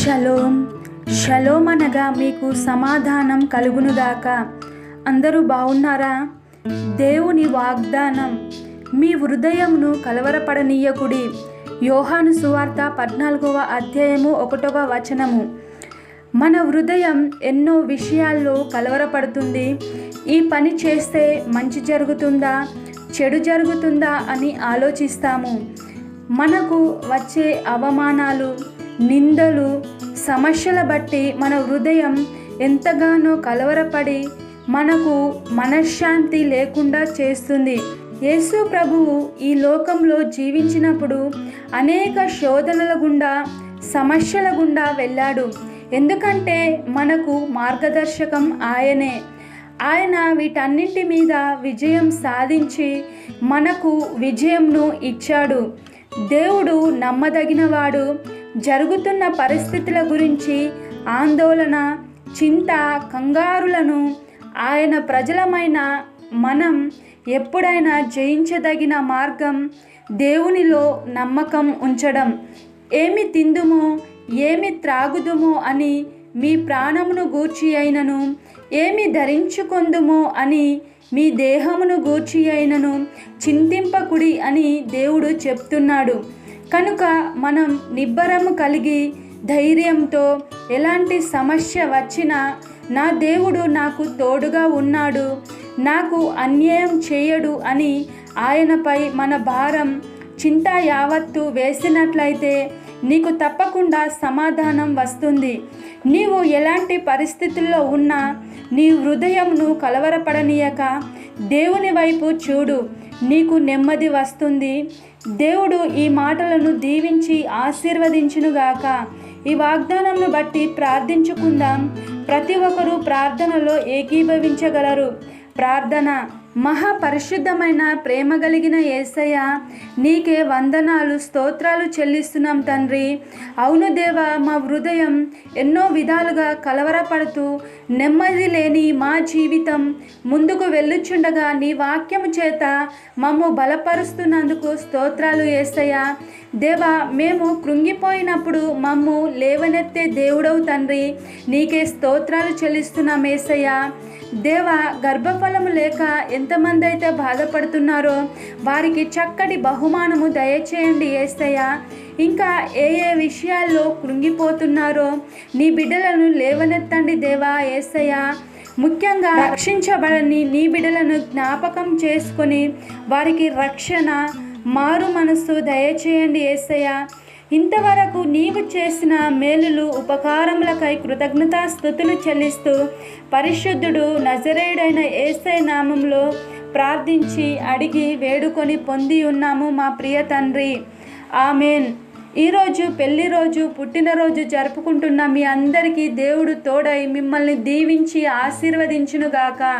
Shalom shalom అనగా మీకు సమాధానం కలుగునుగాక. అందరూ బాగున్నారా దేవుని వాగ్దానం. మీ హృదయంను కలవరపడనీయకుడి. యోహాను సువార్త పద్నాలుగవ అధ్యాయము ఒకటవ వచనము. మన హృదయం ఎన్నో విషయాల్లో కలవరపడుతుంది. ఈ పని చేస్తే మంచి జరుగుతుందా? చెడు జరుగుతుందా అని ఆలోచిస్తాము. మనకు వచ్చే అవమానాలు నిందలు సమస్యల బట్టి మన హృదయం ఎంతగానో కలవరపడి మనకు మనశ్శాంతి లేకుండా చేస్తుంది. యేసు ప్రభువు ఈ లోకంలో జీవించినప్పుడు అనేక శోధనల గుండా సమస్యల గుండా వెళ్ళాడు. ఎందుకంటే మనకు మార్గదర్శకం ఆయనే. ఆయన వీటన్నింటి మీద విజయం సాధించి మనకు విజయంను ఇచ్చాడు. దేవుడు నమ్మదగినవాడు. జరుగుతున్న పరిస్థితుల గురించి ఆందోళన చింత కంగారులను ఆయన ప్రజలమైన మనం ఎప్పుడైనా జయించదగిన మార్గం దేవునిలో నమ్మకం ఉంచడం. ఏమి తిందుమో ఏమి త్రాగుదుమో అని మీ ప్రాణమును గూర్చి అయినను ఏమి ధరించుకొందుమో అని మీ దేహమును గూర్చి అయినను చింతింపకుడి అని దేవుడు చెప్తున్నాడు. కనుక మనం నిబ్బరము కలిగి ధైర్యంతో ఎలాంటి సమస్య వచ్చినా నా దేవుడు నాకు తోడుగా ఉన్నాడు నాకు అన్యాయం చేయడు అని ఆయనపై మన భారం చింత యావత్తు వేసినట్లయితే నీకు తప్పకుండా సమాధానం వస్తుంది. నీవు ఎలాంటి పరిస్థితుల్లో ఉన్నా నీ హృదయంను కలవరపడనీయక దేవుని వైపు చూడు నీకు నెమ్మది వస్తుంది. దేవుడు ఈ మాటలను దీవించి ఆశీర్వదించునుగాక. ఈ వాగ్దానంను బట్టి ప్రార్థించుకుందాం. ప్రతి ఒక్కరూ ప్రార్థనలో ఏకీభవించగలరు. ప్రార్థన. మహాపరిశుద్ధమైన ప్రేమ కలిగిన ఏసయ్య నీకే వందనాలు స్తోత్రాలు చెల్లిస్తున్నాం తండ్రి. అవును దేవ మా హృదయం ఎన్నో విధాలుగా కలవరపడుతూ నెమ్మది లేని మా జీవితం ముందుకు వెళ్ళుచుండగా నీ వాక్యము చేత మమ్ము బలపరుస్తున్నందుకు స్తోత్రాలు ఏసయ్య. దేవా మేము కృంగిపోయినప్పుడు మమ్ము లేవనెత్తే దేవుడవు తండ్రి. నీకే స్తోత్రాలు చెల్లిస్తున్నాం ఏసయ్య. దేవ గర్భఫలము లేక ఎంతమంది అయితే బాధపడుతున్నారో వారికి చక్కటి బహుమానము దయచేయండి ఏస్తయ్యా ఇంకా ఏ ఏ విషయాల్లో కృంగిపోతున్నారో నీ బిడ్డలను లేవనెత్తండి దేవా ఏస్తయ్య ముఖ్యంగా రక్షించబడని నీ బిడ్డలను జ్ఞాపకం చేసుకొని వారికి రక్షణ మారు మనస్సు దయచేయండి ఏసయ్యా. ఇంతవరకు నీవు చేసిన మేలులు ఉపకారములకై కృతజ్ఞతా స్థుతులు చెల్లిస్తూ పరిశుద్ధుడు నజరేయుడైన ఏసై నామంలో ప్రార్థించి అడిగి వేడుకొని పొంది ఉన్నాము మా ప్రియ తండ్రి. ఆమెన్. ఈరోజు పెళ్ళి రోజు పుట్టినరోజు జరుపుకుంటున్న మీ అందరికీ దేవుడు తోడై మిమ్మల్ని దీవించి ఆశీర్వదించునుగాక.